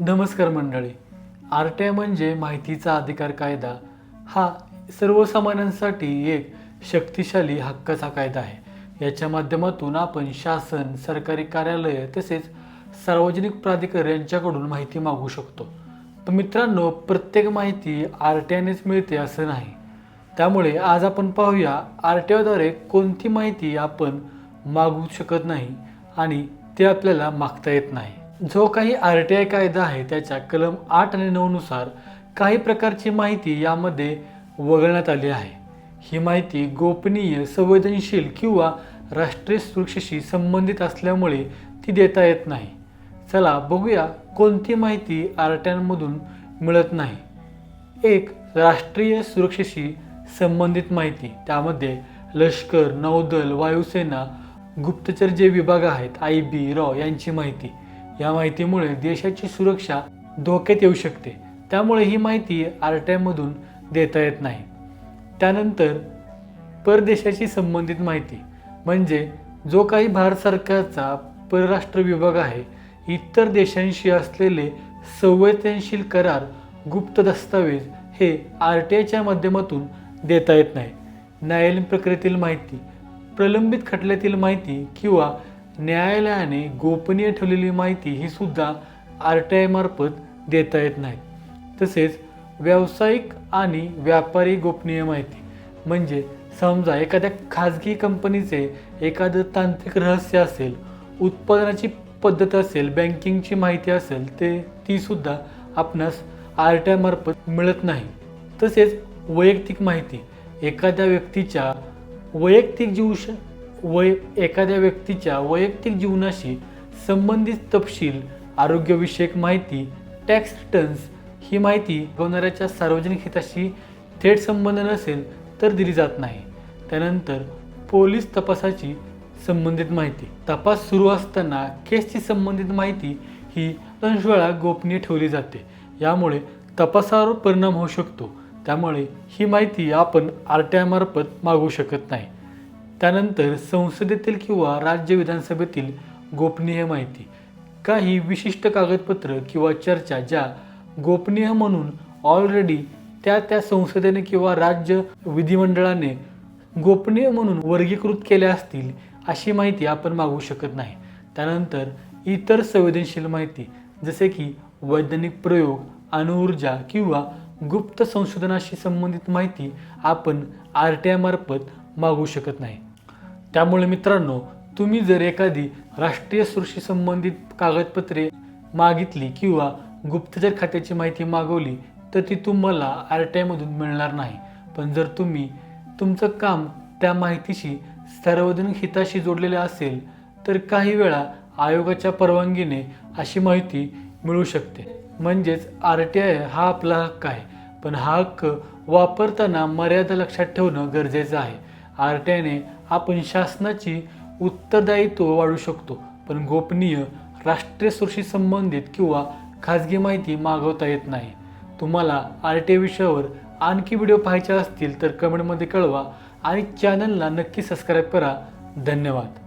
नमस्कार मंडळी. R T I म्हणजे माहितीचा अधिकार कायदा. हा सर्वसामान्यांसाठी एक शक्तिशाली हक्काचा कायदा आहे. याच्या माध्यमातून आपण शासन सरकारी कार्यालय तसेच सार्वजनिक प्राधिकार यांच्याकडून माहिती मागू शकतो. तर मित्रांनो प्रत्येक माहिती आर टी आयनेच मिळते असं नाही. त्यामुळे आज आपण पाहूया आर टी आयद्वारे कोणती माहिती आपण मागू शकत नाही आणि ते आपल्याला मागता येत नाही. जो काही आर टी आय कायदा आहे त्याच्या कलम आठ आणि नऊनुसार काही प्रकारची माहिती यामध्ये वगळण्यात आली आहे. ही माहिती गोपनीय संवेदनशील किंवा राष्ट्रीय सुरक्षेशी संबंधित असल्यामुळे ती देता येत नाही. चला बघूया कोणती माहिती आर टी आयमधून मिळत नाही. एक राष्ट्रीय सुरक्षेशी संबंधित माहिती. त्यामध्ये लष्कर नौदल वायुसेना गुप्तचर जे विभाग आहेत आय बी रॉ यांची माहिती. या माहितीमुळे देशाची सुरक्षा धोक्यात येऊ शकते. त्यामुळे ही माहिती आर टी आयमधून देता येत नाही. त्यानंतर परदेशाशी संबंधित माहिती म्हणजे जो काही भारत सरकारचा परराष्ट्र विभाग आहे इतर देशांशी असलेले संवेदनशील करार गुप्त दस्तावेज हे आर टी आयच्या माध्यमातून देता येत नाही. न्यायालयीन प्रक्रियेतील माहिती प्रलंबित खटल्यातील माहिती किंवा न्यायालयाने गोपनीय ठेवलेली माहिती ही सुद्धा आर टी आय मार्फत देता येत नाही. तसेच व्यावसायिक आणि व्यापारी गोपनीय माहिती म्हणजे समजा एखाद्या खाजगी कंपनीचे एखादं तांत्रिक रहस्य असेल उत्पादनाची पद्धत असेल बँकिंगची माहिती असेल ते तीसुद्धा आपणास आर टी आयमार्फत मिळत नाही. तसेच वैयक्तिक माहिती एखाद्या व्यक्तीच्या वैयक्तिक जीवश वय एखाद्या व्यक्तीच्या वैयक्तिक जीवनाशी संबंधित तपशील आरोग्यविषयक माहिती टॅक्स रिटर्न्स ही माहिती गवणाऱ्याच्या सार्वजनिक हिताशी थेट संबंध नसेल तर दिली जात नाही. त्यानंतर पोलीस तपासाची संबंधित माहिती. तपास सुरू असताना केसची संबंधित माहिती ही अंश वेळा गोपनीय ठेवली जाते. यामुळे तपासावर परिणाम होऊ शकतो. त्यामुळे ही माहिती आपण आर टी आयमार्फत मागू शकत नाही. त्यानंतर संसदेतील किंवा राज्य विधानसभेतील गोपनीय माहिती काही विशिष्ट कागदपत्र किंवा चर्चा ज्या गोपनीय म्हणून ऑलरेडी त्या त्या संसदेने किंवा राज्य विधिमंडळाने गोपनीय म्हणून वर्गीकृत केल्या असतील अशी माहिती आपण मागू शकत नाही. त्यानंतर इतर संवेदनशील माहिती जसे की वैज्ञानिक प्रयोग अणुऊर्जा किंवा गुप्त संशोधनाशी संबंधित माहिती आपण आर टी आयमार्फत मागू शकत नाही. त्यामुळे मित्रांनो तुम्ही जर एखादी राष्ट्रीय सुरक्षे संबंधित कागदपत्रे मागितली किंवा गुप्तचर खात्याची माहिती मागवली तर ती तुम्हाला आर टी आयमधून मिळणार नाही. पण जर तुम्ही तुमचं काम त्या माहितीशी सार्वजनिक हिताशी जोडलेले असेल तर काही वेळा आयोगाच्या परवानगीने अशी माहिती मिळू शकते. म्हणजेच आर टी आय हा आपला हक्क आहे. पण हा हक्क वापरताना मर्यादा लक्षात ठेवणं गरजेचं आहे. आर टी आयने आपण शासनाची उत्तरदायित्व वाढू शकतो पण गोपनीय राष्ट्रीय सुरक्षेशी संबंधित किंवा खाजगी माहिती मागवता येत नाही. तुम्हाला आर टी आय विषयावर आणखी व्हिडिओ पाहायचे असतील तर कमेंटमध्ये कळवा आणि चॅनलला नक्की सबस्क्राईब करा. धन्यवाद.